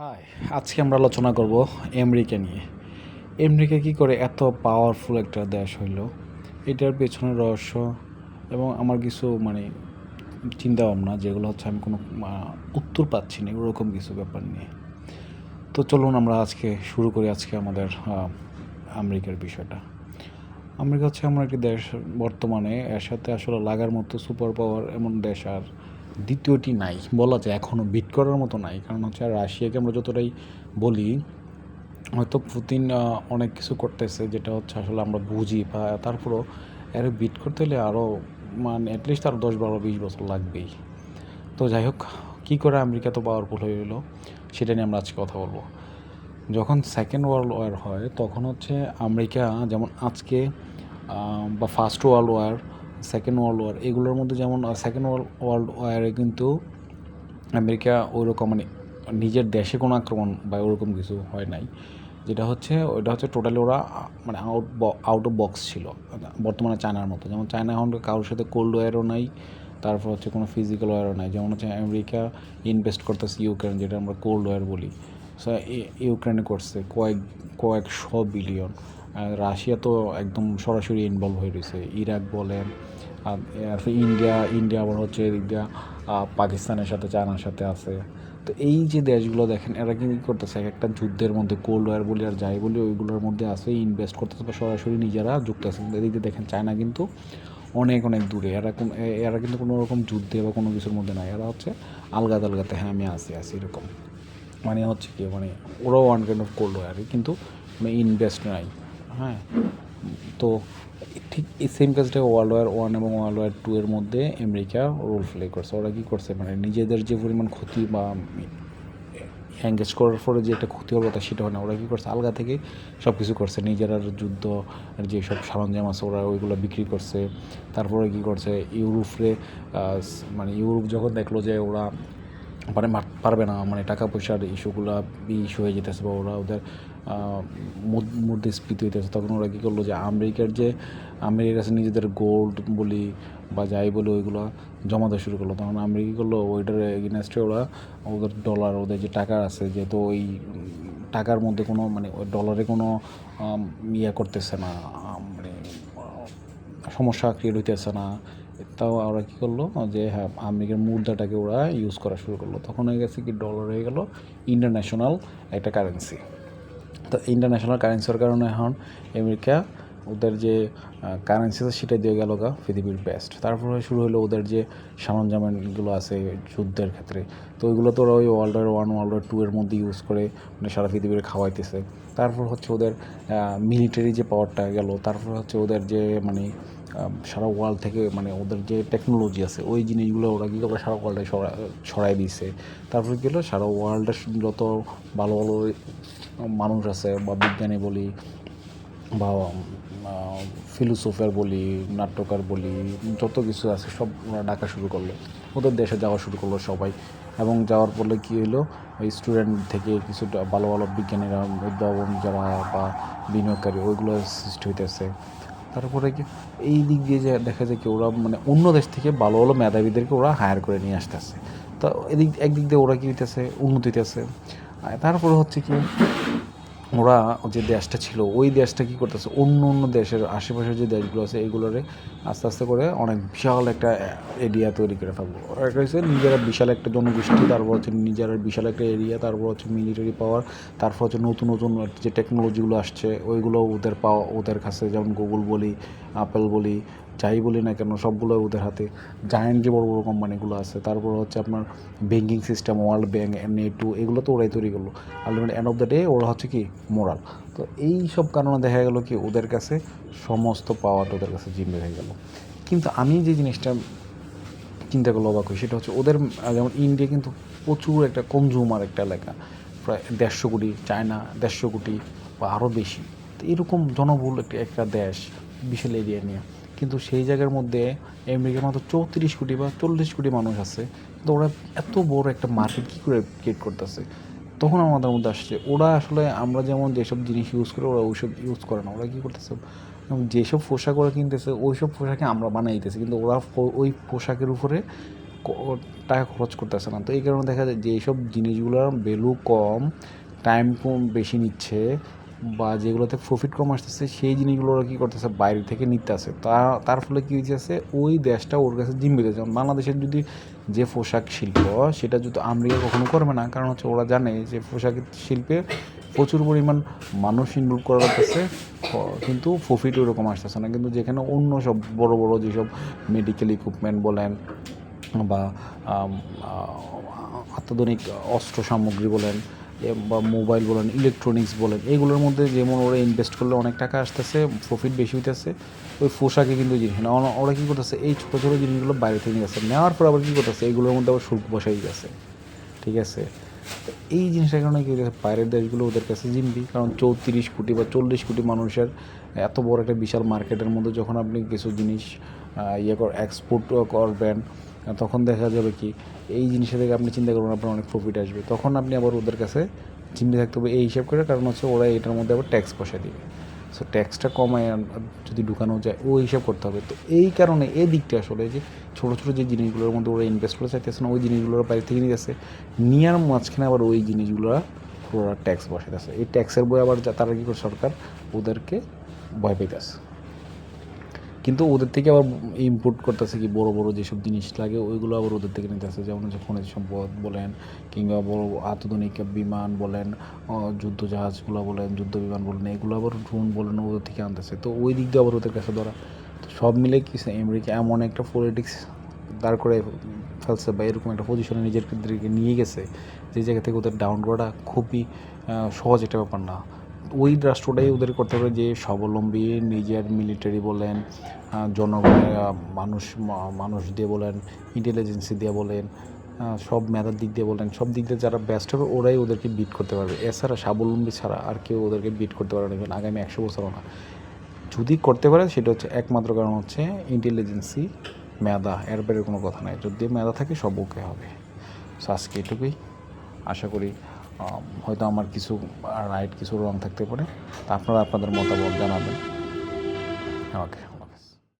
High, আজকে আমরা আলোচনা করব আমেরিকা নিয়ে। আমেরিকা কি করে এত পাওয়ারফুল একটা দেশ হইল? এটার পেছনে রহস্য এবং আমার কিছু মানে চিন্তা ভাবনা যেগুলো হচ্ছে আমি কোনো উত্তর পাচ্ছি না ওরকম কিছু ব্যাপার নিয়ে। তো চলুন আমরা আজকে শুরু করি আজকে আমাদের আমেরিকার বিষয়টা। আমেরিকা হচ্ছে এমন একটি দেশ বর্তমানে, এর সাথে আসলে লাগার মতো সুপার পাওয়ার এমন দেশ আর দ্বিতীয়টি নাই, বলা যায় এখনও বিট করার মতো নাই। কারণ হচ্ছে রাশিয়াকে আমরা যতটাই বলি, হয়তো পুতিন অনেক কিছু করতেছে যেটা হচ্ছে আসলে আমরা বুঝি বা তারপরও এর বিট করতে হলে আরও মানে অ্যাটলিস্ট আরও দশ বারো বিশ বছর লাগবেই। তো যাই হোক, কী করে আমেরিকা তো পাওয়ারফুল হয়ে গেলো সেটা নিয়ে আমরা আজকে কথা বলব। যখন সেকেন্ড ওয়ার্ল্ড ওয়ার হয়, তখন হচ্ছে আমেরিকা যেমন আজকে বা first world war second world war এগুলোর মধ্যে যেমন সেকেন্ড ওয়ার্ল্ড ওয়ার্ল্ড ওয়ারে কিন্তু আমেরিকা ওইরকম মানে নিজের দেশে কোনো আক্রমণ বা ওরকম কিছু হয় নাই। যেটা হচ্ছে, ওইটা হচ্ছে টোটালি ওরা মানে আউট আউট অফ বক্স ছিল, বর্তমানে চায়নার মতো। যেমন চায়না এখন কারোর সাথে কোল্ড ওয়ারও নাই, তারপর হচ্ছে কোনো ফিজিক্যাল ওয়ারও নাই। যেমন হচ্ছে আমেরিকা ইনভেস্ট করতেছে ইউক্রেন, যেটা আমরা কোল্ড ওয়ার বলি। সো ইউক্রেনে করছে কয়েক, কয়েকশো বিলিয়ন রাশিয়া তো একদম সরাসরি ইনভলভ হয়ে রয়েছে। ইরাক বলেন ইন্ডিয়া ইন্ডিয়া আবার হচ্ছে দিয়া পাকিস্তানের সাথে, চায়নার সাথে আছে। তো এই যে দেশগুলো দেখেন, এরা কি করতেছে? এক একটা যুদ্ধের মধ্যে কোল্ড ওয়ার বলি আর যাই বলি, ওইগুলোর মধ্যে আছে ইনভেস্ট করতেছে, বা সরাসরি নিজেরা যুক্ত আছে। এদিক দেখেন, চায়না কিন্তু অনেক অনেক দূরে। এরা কোন এরা কিন্তু কোনো রকম যুদ্ধে বা কোনো কিছুর মধ্যে নাই। এরা হচ্ছে আলগাতে আলগাতে হ্যাঁ আমি আছি আছি, এরকম। মানে হচ্ছে কি মানে ওরাও one kind of cold war কিন্তু মানে ইনভেস্ট নাই। হ্যাঁ। তো ঠিক এই সেম কাজটা ওয়ার্ল্ড ওয়ার ওয়ান এবং ওয়ার্ল্ড ওয়ার টু এর মধ্যে আমেরিকা রোল প্লে করছে। ওরা কী করছে? মানে নিজেদের যে পরিমাণ ক্ষতি বা এঙ্গেজ করার পরে যে একটা ক্ষতি হওয়ার কথা সেটা হয় না। ওরা কী করছে? আলগা থেকে সব কিছু করছে। নিজেরা যুদ্ধ যে সব সরঞ্জাম আছে, ওরা ওইগুলো বিক্রি করছে। তারপরে কী করছে? ইউরোপে মানে ইউরোপ যখন দেখল যে ওরা মানে পারবে না মানে টাকা পয়সার ইস্যুগুলো ইস্যু হয়ে যেতেছে বা ওরা ওদের মুদ্রাস্ফীতি হইতেছে। তখন ওরা কী করল যে, আমেরিকার যে, আমেরিকার কাছে নিজেদের গোল্ড বলি বা যাই বলি ওইগুলো জমা দেওয়া শুরু করল। তখন আমেরিকা কী করল, ওইটার এগেনস্টে ওরা ওদের ডলার ওদের যে টাকা আছে, যেহেতু ওই টাকার মধ্যে কোনো মানে ওই ডলারে কোনো ইয়ে করতেছে না মানে সমস্যা ক্রিয়েট হইতেছে না। তাও ওরা কী করল যে হ্যাঁ আমেরিকার মুদ্রাটাকে ওরা ইউজ করা শুরু করল। তখন হয়ে গেছে কি ডলার হয়ে গেল ইন্টারন্যাশনাল একটা কারেন্সি তো ইন্টারন্যাশনাল কারেন্সির কারণে এখন আমেরিকা, ওদের যে কারেন্সি আছে সেটা দিয়ে গেল গা পৃথিবীর বেস্ট তারপরে শুরু হলো ওদের যে সরঞ্জামগুলো আছে যুদ্ধের ক্ষেত্রে। তো ওইগুলো তো ওরা ওই world war one world war two এর মধ্যে ইউজ করে মানে সারা পৃথিবীর খাওয়াইতেছে। তারপর হচ্ছে ওদের মিলিটারি যে পাওয়ারটা গেল, তারপর হচ্ছে ওদের যে মানে সারা ওয়ার্ল্ড থেকে মানে ওদের যে টেকনোলজি আছে, ওই জিনিসগুলো ওরা কী করে সারা ওয়ার্ল্ডে ছড়াই দিয়েছে তারপরে কী হলো? সারা ওয়ার্ল্ডে যত ভালো ভালো মানুষ আছে, বা বিজ্ঞানী বলি, বা ফিলোসফার বলি, নাট্যকার বলি, যত কিছু আছে সব ওরা ডাকা শুরু করল। ওদের দেশে যাওয়া শুরু করল সবাই। এবং যাওয়ার ফলে কী হলো? ওই স্টুডেন্ট থেকে কিছু ভালো ভালো বিজ্ঞানীরা উদ্ভাবন যারা বা বিনিয়োগকারী, ওইগুলো সৃষ্টি হইতেছে। তারপরে কি এই দিক দিয়ে যে দেখা যায় কি ওরা মানে অন্য দেশ থেকে ভালো ভালো মেধাবীদেরকে ওরা হায়ার করে নিয়ে আসতেছে। তো এদিক, একদিক দিয়ে ওরা কি হইতেছে, উন্নতি হইতেছে। তারপরে হচ্ছে কি ওরা যে দেশটা ছিল, ওই দেশটা কী করতেছে? অন্য অন্য দেশের আশেপাশের যে দেশগুলো আছে এইগুলোরে আস্তে আস্তে করে অনেক বিশাল একটা এরিয়া তৈরি করে ফেলব। একটা হচ্ছে নিজেরা বিশাল একটা জনগোষ্ঠী, তারপর হচ্ছে নিজেরা বিশাল একটা এরিয়া তারপর হচ্ছে মিলিটারি পাওয়ার তারপর হচ্ছে নতুন নতুন যে টেকনোলজিগুলো আসছে, ওইগুলো ওদের পাওয়া, ওদের কাছে যেমন গুগল বলি আপেল বলি যাই বলি না কেন, সবগুলো ওদের হাতে জায়েন্ট যে বড় বড় কোম্পানিগুলো আছে, তারপর হচ্ছে আপনার ব্যাঙ্কিং সিস্টেম ওয়ার্ল্ড ব্যাঙ্ক নেটু এগুলো তো ওরাই তৈরি করল। Ultimate end of the day ওরা হচ্ছে কি মোরাল তো এই সব কারণে দেখা গেলো কি ওদের কাছে সমস্ত পাওয়ারটা ওদের কাছে জিম্মে হয়ে গেল। কিন্তু আমি যে জিনিসটা চিন্তা করলে অবাক সেটা হচ্ছে ওদের যেমন ইন্ডিয়া কিন্তু প্রচুর একটা কনজিউমার একটা এলাকা। প্রায় দেড়শো কোটি চায়না দেড়শো কোটি বা আরও বেশি। তো এরকম জনবহুল একটা একটা দেশ, বিশাল এরিয়া নিয়ে। কিন্তু সেই জায়গার মধ্যে আমেরিকার মতো চৌত্রিশ কোটি বা চল্লিশ কোটি মানুষ আছে। কিন্তু ওরা এত বড় একটা মার্কেট কী করে ক্রিয়েট করতেছে? তখন আমাদের মধ্যে আসছে, ওরা আসলে আমরা যেমন যেসব জিনিস ইউজ করি, ওরা ওইসব ইউজ করে না। ওরা কী করতেছে? যেসব পোশাক ওরা কিনতেছে ওই সব পোশাকে আমরা বানাইতেছি। কিন্তু ওরা ওই পোশাকের উপরে টাকা খরচ করতেছে না। তো এই কারণে দেখা যায় যে এইসব জিনিসগুলোর ভ্যালু কম টাইম কম বেশি নিচ্ছে। বা যেগুলোতে প্রফিট কম আসতেছে, সেই জিনিসগুলো ওরা কী করতেছে, বাইরে থেকে নিতে আসে তার ফলে কী হচ্ছে ওই দেশটা ওর কাছে জিম্মিতে যেমন বাংলাদেশের যদি যে পোশাক শিল্প, সেটা যদি আমেরিকা কখনো করবে না, কারণ হচ্ছে ওরা জানে যে পোশাক শিল্পে প্রচুর পরিমাণ মানুষ ইনভলভ করা হচ্ছে কিন্তু প্রফিট ওরকম আসতেছে না। কিন্তু যেখানে অন্য সব বড় বড় যেসব মেডিকেল ইকুইপমেন্ট বলেন বা অত্যাধুনিক অস্ত্র সামগ্রী বলেন বা মোবাইল বলেন ইলেকট্রনিক্স বলেন, এগুলোর মধ্যে যেমন ওরা ইনভেস্ট করলে অনেক টাকা আসতেছে প্রফিট বেশি হইতেছে, ওই পোশাকে কিন্তু জিনিস না। ওরা- কী করতেছে, এই ছোটো ছোটো জিনিসগুলো বাইরে থেকে নিয়ে আসছে নেওয়ার পর আবার কী করতেছে, এগুলোর মধ্যে আবার শুল্ক বসাই গেছে ঠিক আছে? এই জিনিসটার কারণে কী হয়েছে বাইরের দেশগুলো ওদের কাছে জিম্বি। কারণ চৌত্রিশ কোটি বা চল্লিশ কোটি মানুষের এত বড় একটা বিশাল মার্কেটের মধ্যে যখন আপনি কিছু জিনিস ইয়ে কর এক্সপোর্ট করবেন তখন দেখা যাবে কি, এই জিনিসটা থেকে আপনি চিন্তা করবেন, আপনার অনেক প্রফিট আসবে। তখন আপনি আবার ওদের কাছে চিন্তা থাকতে হবে, এই হিসাব করে, কারণ হচ্ছে ওরা এটার মধ্যে আবার ট্যাক্স বসে দিবে। সো ট্যাক্সটা কমায় যদি ঢুকানো যায়, ও হিসাব করতে হবে। তো এই কারণে এই দিকটা আসলে যে ছোটো ছোটো যে জিনিসগুলোর মধ্যে ওরা ইনভেস্ট করে চাইতেছে না, ওই জিনিসগুলোর বাইরে থেকে নিয়ে যাচ্ছে নিয়ার মাঝখানে আবার ওই জিনিসগুলো ওরা ট্যাক্স বসাইতেছে। এই ট্যাক্সের বই আবার তারা কী করে সরকার, ওদেরকে ভয় পাইতেছে। কিন্তু ওদের থেকে আবার ইম্পোর্ট করতেছে কি বড় বড় যেসব জিনিস লাগে, ওইগুলো আবার ওদের থেকে নিতে আসে যেমন হচ্ছে খনিজ সম্পদ বলেন, কিংবা বড় আধুনিক বিমান বলেন যুদ্ধ জাহাজগুলো বলেন, যুদ্ধ বিমান বলেন, এগুলো আবার ড্রোন বলেন ওদের থেকে আনতেছে। তো ওই দিক দিয়ে আবার ওদের কাছে ধরা। তো সব মিলে কি আমেরিকা এমন একটা পলিটিক্স দাঁড় করে ফেলছে বা এরকম একটা পজিশনে নিজেদেরকে নিয়ে গেছে, যে জায়গা থেকে ওদের ডাউন করাটা খুবই সহজ একটা ব্যাপার না। ওই রাষ্ট্রটাই ওদের করতে হবে যে স্বাবলম্বী, নিজের মিলিটারি বলেন জনগণের মানুষ মানুষ দিয়ে বলেন ইন্টেলিজেন্সি দিয়ে বলেন সব মেধার দিক দিয়ে বলেন, সব দিক দিয়ে যারা ব্যস্ত হবে ওরাই ওদেরকে বিট করতে পারবে। এছাড়া স্বাবলম্বী ছাড়া আর কেউ ওদেরকে বিট করতে পারবে না। আগামী একশো বছরও না। যদি করতে পারে সেটা হচ্ছে একমাত্র কারণ হচ্ছে ইন্টেলিজেন্সি মেধা। এর কোনো কথা নাই। যদি মেধা থাকে সব ওকে হবে। সো আজকে এটুকুই। আশা করি হয়তো আমার কিছু রাইট কিছু রং থাকতে পারে। তা আপনারা আপনাদের মতামত জানাবেন। আমাকে